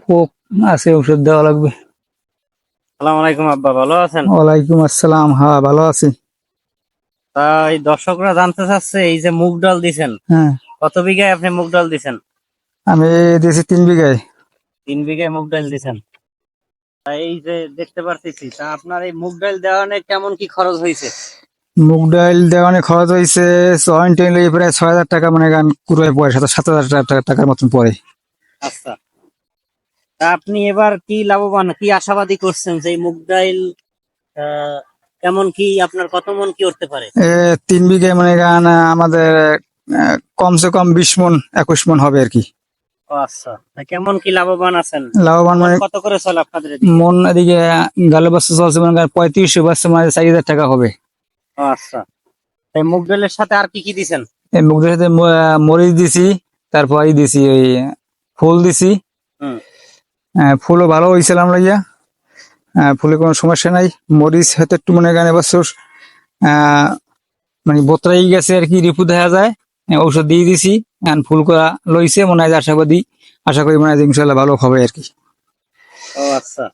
পোক আছে ওষুধ দেওয়া লাগবে। সালাম আলাইকুম আব্বা ভালো আছেন? ওয়ালাইকুম আসসালাম হ্যাঁ ভালো আছি। তা এই দর্শকরা জানতে চাচ্ছে এই যে মুগ ডাল দিছেন হ্যাঁ। কত বিঘায় আপনি মুগ ডাল দিছেন? আমি দিয়েছি তিন বিঘায়। তিন বিঘায় মুগ ডাল দিছেন। এই যে দেখতে পারতেছি তা আপনার এই মুগ ডাল দেওয়ানে কেমন কি খরচ হয়েছে মুগ ডাল দেওয়ানে খরচ হয়েছে জয়েন্ট লেগে প্রায় ছয় হাজার টাকা মানে গান কুড়ায় পড়ে সাত হাজার টাকা- টাকার মতন পড়ে। আচ্ছা। আপনি এবার কি লাভবান কি আশাবাদী করছেন যে মুগ ডাইল কেমন কি আপনার কত মন কি করতে পারে? তিন বিঘে মানে গান আমাদের কমসে কম বিশ মন একুশ মন হবে আর কি। আচ্ছা কেমন কি লাভবান আছেন? লাভবান মানে কত করে চলে আপনাদের মন এদিকে গালে চলছে মানে পঁয়ত্রিশশো মানে চার হাজার টাকা হবে। আচ্ছা মুগ ডালের সাথে আর কি কি দিছেন? মুগ ডালের সাথে মরিচ দিছি তারপর দিছি ওই ফুল দিছি। হুম। ফুলও ভালো হয়েছিলাম লাগিয়া আহ, ফুলে কোনো সমস্যা নাই। মরিচ হয়তো একটু মনে গানে বছর মানে বোতরাই গেছে আর কি রিপু দেখা যায়। ঔষধ দিয়ে দিছি এখন ফুল করা লইছে মনে হয় যে আশাবাদী আশা করি মনে হয় ইনশাল্লাহ ভালো হবে আর কি। ও আচ্ছা।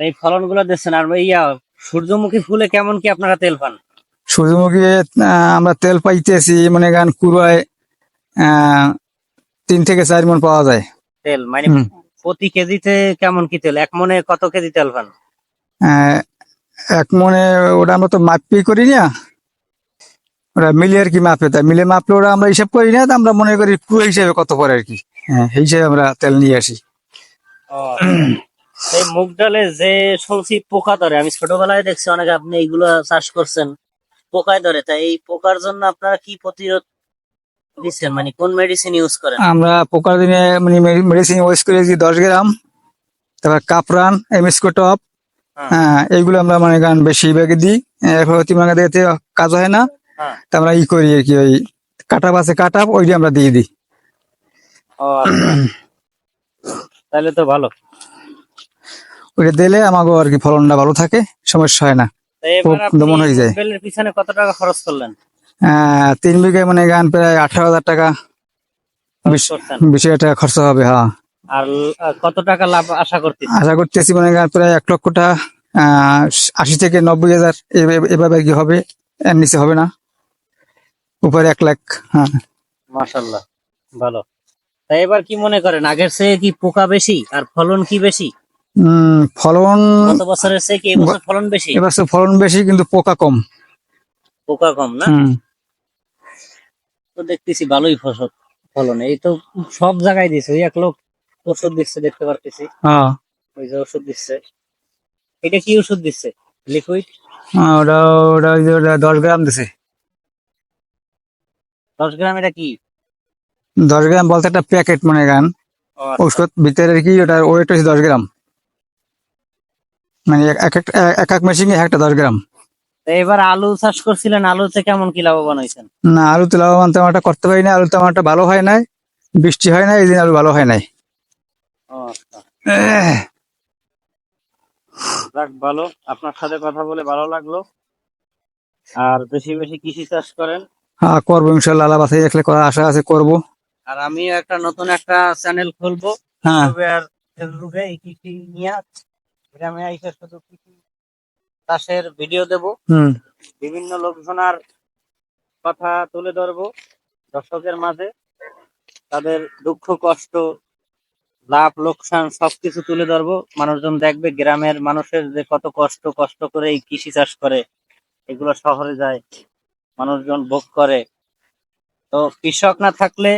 এই ফলনগুলো দিচ্ছেন আর ইয়া সূর্যমুখী ফুলে কেমন কি আপনারা তেল পান? সূর্যমুখী আমরা তেল পাইতেছি মনে গান কুড়ায় আহ তিন থেকে চার মন পাওয়া যায়। তেল মানে। প্রতি কেজিতে কেমন কি তেল? এক মনে কত কেজি তেল পান আহ, এক মনে ওটা আমরা তো মাপি করি না। ওরা মিলে আর কি মাপে। তাই মিলে মাপলে ওরা আমরা হিসাব করি না আমরা মনে করি পুরো হিসাবে কত পরে আর কি। হ্যাঁ হিসাবে আমরা তেল নিয়ে আসি। এই মুগ ডালে যে শুনছি পোকা ধরে আমি ছোটবেলায় দেখছি অনেক আপনি এইগুলো চাষ করছেন পোকায় ধরে। তাই এই পোকার জন্য আপনারা কি প্রতিরোধ দিচ্ছেন মানে কোন মেডিসিন ইউজ করেন আমরা পোকার দিনে মানে মেডিসিন করেছি দশ গ্রাম তারপর কাপরান এমএসকো টপ হ্যাঁ। হ্যাঁ এইগুলো আমরা মানে গান বেশি ভাগে দিই এরপর কাজ হয় না হ্যাঁ তা আমরা ই করি আর কি ওই কাটা বাসে কাটা ওই আমরা দিয়ে দিই আচ্ছা। তাহলে তো ভালো ওইটা দিলে আমাকে আর কি ফলনটা ভালো থাকে সমস্যা হয় না দমন হয়ে যায়। পিছনে কত টাকা খরচ করলেন তিন বিঘায় মানে গান প্রায় আঠারো হাজার টাকা। বিশ হাজার টাকা খরচ হবে হ্যাঁ। আর কত টাকা লাভ আশা করতে আশা করতেছি মানে গান প্রায় এক লক্ষ টাকা আশি থেকে নব্বই হাজার এভাবে- কি হবে? এর নিচে হবে না। উপরে এক লাখ হ্যাঁ। মাশাল্লাহ ভালো। তাই এবার কি মনে করেন আগের চেয়ে কি পোকা বেশি? আর ফলন কি বেশি? ফলন গত বছরের চেয়ে কি এবছর ফলন বেশি? এবার তো ফলন বেশি কিন্তু পোকা কম। পোকা কম না? তো দেখতেছি ভালোই ফসল ফলন। এই তো সব জায়গায় দিছে ওই এক লোক ওষুধ দিচ্ছে দেখতে পারতেছি। হ্যাঁ। ওই যে ওষুধ দিচ্ছে। এটা কি ওষুধ দিচ্ছে? লিকুইড? ওটা ওটা ওই যে ওটা দশ গ্রাম দিছে। দশ গ্রাম এটা কি? দশ গ্রাম বলতে একটা প্যাকেট মানে গান আচ্ছা। ঔষধ ভিতরে কি ওটার ওয়েট হচ্ছে দশ গ্রাম। মানে এক এক এক এক মেশিনে একটা দশ গ্রাম। এবার আলু চাষ করছিলেন আলুতে কেমন কি লাভবান হয়েছেন? না আলু তো লাভবান তেমন একটা করতে পারি না আলু তেমন একটা ভালো হয় নাই বৃষ্টি হয় না এই দিন আলু ভালো হয় নাই। আচ্ছা। যাক ভালো আপনার সাথে কথা বলে ভালো লাগল। আর বেশি বেশি কৃষি চাষ করেন? হ্যাঁ করব ইনশাল্লাহ আল্লাহ বাসায় রাখলে করার আশা আছে করব। আর আমিও একটা নতুন একটা চ্যানেল খুলবো হ্যাঁ। ফেসবুকে এই কৃষি নিয়ে। গ্রামে আইসা শুধু কৃষি চাষের ভিডিও দেব। বিভিন্ন লোকজনার কথা তুলে ধরবো দর্শকের মাঝে। তাদের দুঃখ কষ্ট লাভ লোকসান সবকিছু তুলে ধরবো। মানুষজন দেখবে গ্রামের মানুষের যে কত কষ্ট কষ্ট করে এই কৃষি চাষ করে এগুলো শহরে যায় মানুষজন ভোগ করে। তো কৃষক না থাকলে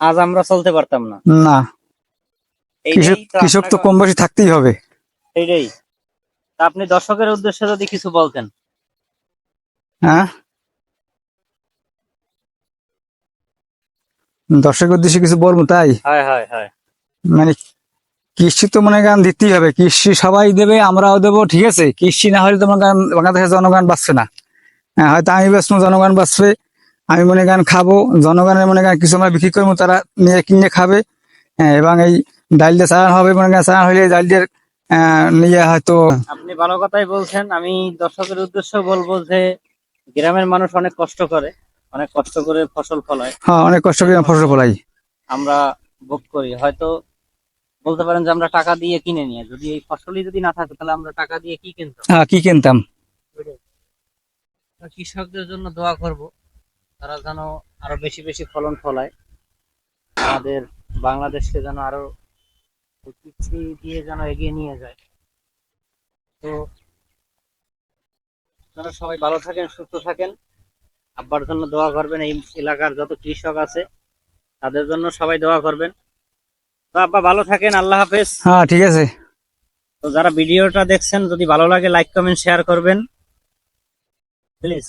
আজ আমরা চলতে পারতাম না। না। কৃষক তো কৃষক তো কম বেশি থাকতেই হবে। এইটাই। তা আপনি দর্শকের উদ্দেশ্যে যদি কিছু বলতেন। হ্যাঁ? দর্শকের উদ্দেশ্যে কিছু বলব তাই? হয় হয় হয়। মানে কৃষি তো মনে গান দিতেই হবে। কৃষি সবাই দেবে আমরাও দেবো ঠিক আছে? কৃষি না হলে তো মনে গান বাংলাদেশের জনগণ বাঁচবে না। হ্যাঁ, হয়তো আমি বাঁচবো জনগণ বাঁচবে আমি মনে গান খাব জনগণের মনে গান কিছু আমরা বিক্রি করব তারা নিয়ে কিনে খাবে। হ্যাঁ, এবং এই ডাল দিয়ে চালান হবে মনে গান চালান হলে ডাল দিয়ে নিয়ে হয়তো আপনি ভালো কথাই বলছেন। আমি দর্শকের উদ্দেশ্য বলব যে গ্রামের মানুষ অনেক কষ্ট করে। অনেক কষ্ট করে ফসল ফলায়। হ্যাঁ অনেক কষ্ট করে ফসল ফলাই। আমরা ভোগ করি। হয়তো বলতে পারেন যে আমরা টাকা দিয়ে কিনে নিয়ে। যদি এই ফসলই যদি না থাকতো তাহলে আমরা টাকা দিয়ে কি কিনতাম? হ্যাঁ কি কিনতাম? কৃষকদের জন্য দোয়া করব তারা যেন আরও বেশি বেশি ফলন ফলায়। আমাদের বাংলাদেশকে যেন আরও কৃষি দিয়ে যেন এগিয়ে নিয়ে যায়। তো আপনারা সবাই ভালো থাকেন সুস্থ থাকেন। আব্বার জন্য দোয়া করবেন এই এলাকার যত কৃষক আছে তাদের জন্য সবাই দোয়া করবেন। তো আব্বা ভালো থাকেন আল্লাহ হাফেজ। হ্যাঁ ঠিক আছে। তো যারা ভিডিওটা দেখছেন যদি ভালো লাগে লাইক কমেন্ট শেয়ার করবেন। প্লিজ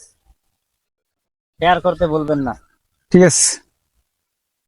শেয়ার করতে বলবেন না। ঠিক আছে।